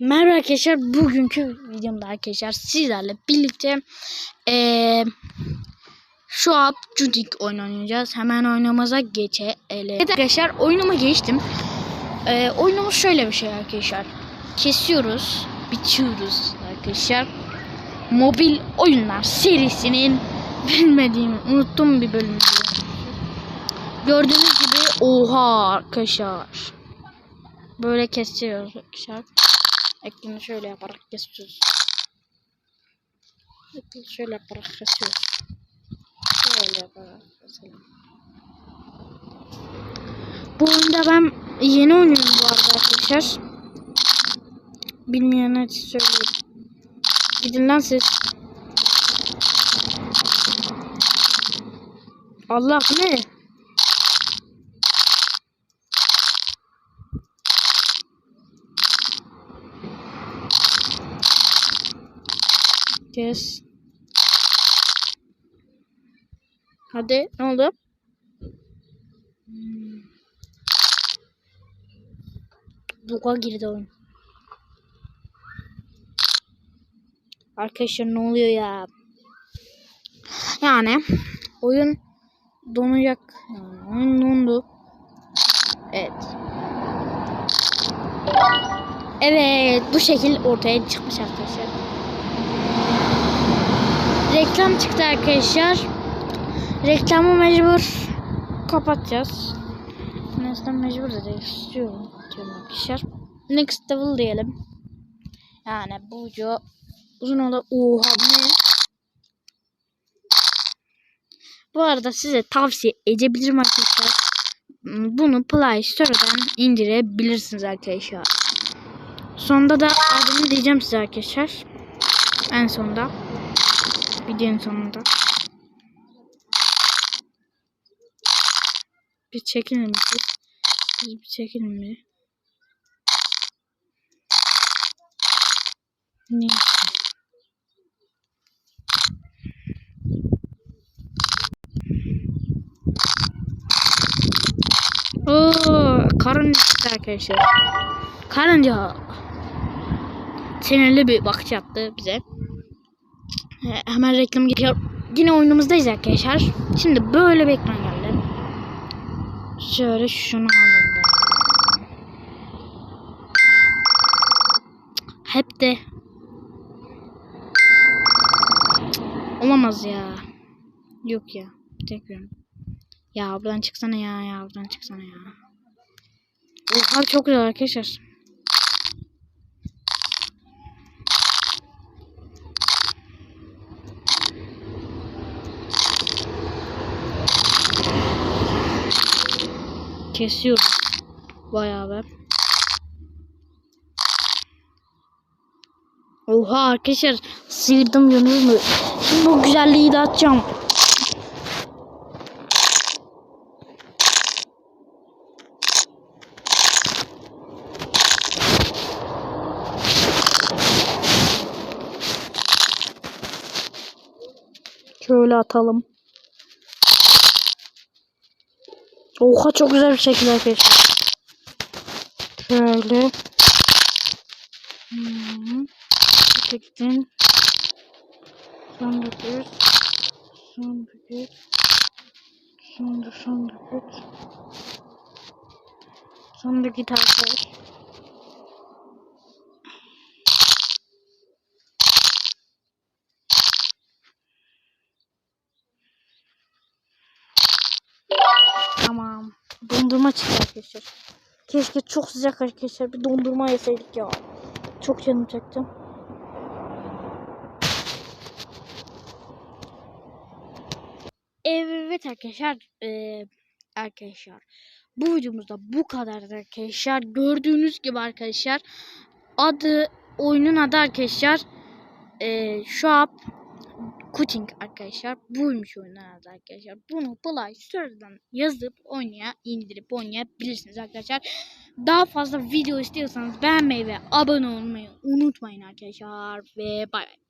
Merhaba arkadaşlar. Bugünkü videomda arkadaşlar sizlerle birlikte eee şu an Judik oynayacağız. Hemen oynamamıza geçelim. Evet arkadaşlar oyunuma geçtim. Eee oyunumuz şöyle bir şey arkadaşlar. Kesiyoruz, bitiyoruz arkadaşlar. Mobil oyunlar serisinin bilmediğim, unuttum bir bölümü. Gördüğünüz gibi oha arkadaşlar. Böyle kesiyoruz arkadaşlar. Ekranı şöyle yaparak kesiyoruz. Ekranı şöyle yaparak kesiyoruz. Şöyle yaparak mesela. Bu oyunda ben yeni oynuyorum bu arada arkadaşlar. Bilmeyenler söyleyeyim. Gidin lan siz. Allah ne? Kes. Hadi ne oldu? Buga girdi oyun. Arkadaşlar ne oluyor ya? Yani oyun donacak. Oyun dondu. Evet. Evet bu şekil ortaya çıkmış arkadaşlar reklam çıktı arkadaşlar. Reklamı mecbur kapatacağız. Neyse mecbur da değil. istiyorum diyorum arkadaşlar. Next level diyelim. Yani bu video uzun olur. Oha ne? Bu arada size tavsiye edebilirim arkadaşlar. Bunu Play Store'dan indirebilirsiniz arkadaşlar. Sonunda da adını diyeceğim size arkadaşlar. En sonunda videonun sonunda. Bir çekilin? Siz bir çekilin mi? Neyse. Oo, karınca arkadaşlar. Karınca. Sinirli bir bakış yaptı bize. Hemen reklam geçiyor. Yine oyunumuzdayız arkadaşlar. Şimdi böyle bir ekran geldi. Şöyle şunu alalım. Hep de olamaz ya. Yok ya. Tekrar. Ya buradan çıksana ya ya buradan çıksana ya. Oha çok güzel arkadaşlar. Kesiyorum. Bayağı ben. Oha arkadaşlar sıyırdım görünür mü? Şimdi bu güzelliği de atacağım. Şöyle atalım. Oha çok güzel bir şekilde arkadaşlar. Şöyle. Hmm. Çektin. Son döküyoruz. Son döküyoruz. Son da son döküyoruz. Son da Tamam. Dondurma çıktı arkadaşlar. Keşke çok sıcak arkadaşlar bir dondurma yeseydik ya. Çok canım çekti. Evet arkadaşlar. Ee, arkadaşlar. Bu videomuzda bu kadar arkadaşlar. Gördüğünüz gibi arkadaşlar. Adı oyunun adı arkadaşlar. Ee, şu Cooking arkadaşlar. Buymuş oyunun adı arkadaşlar. Bunu Play Store'dan yazıp oynaya, indirip oynayabilirsiniz arkadaşlar. Daha fazla video istiyorsanız beğenmeyi ve abone olmayı unutmayın arkadaşlar. Ve bay bay.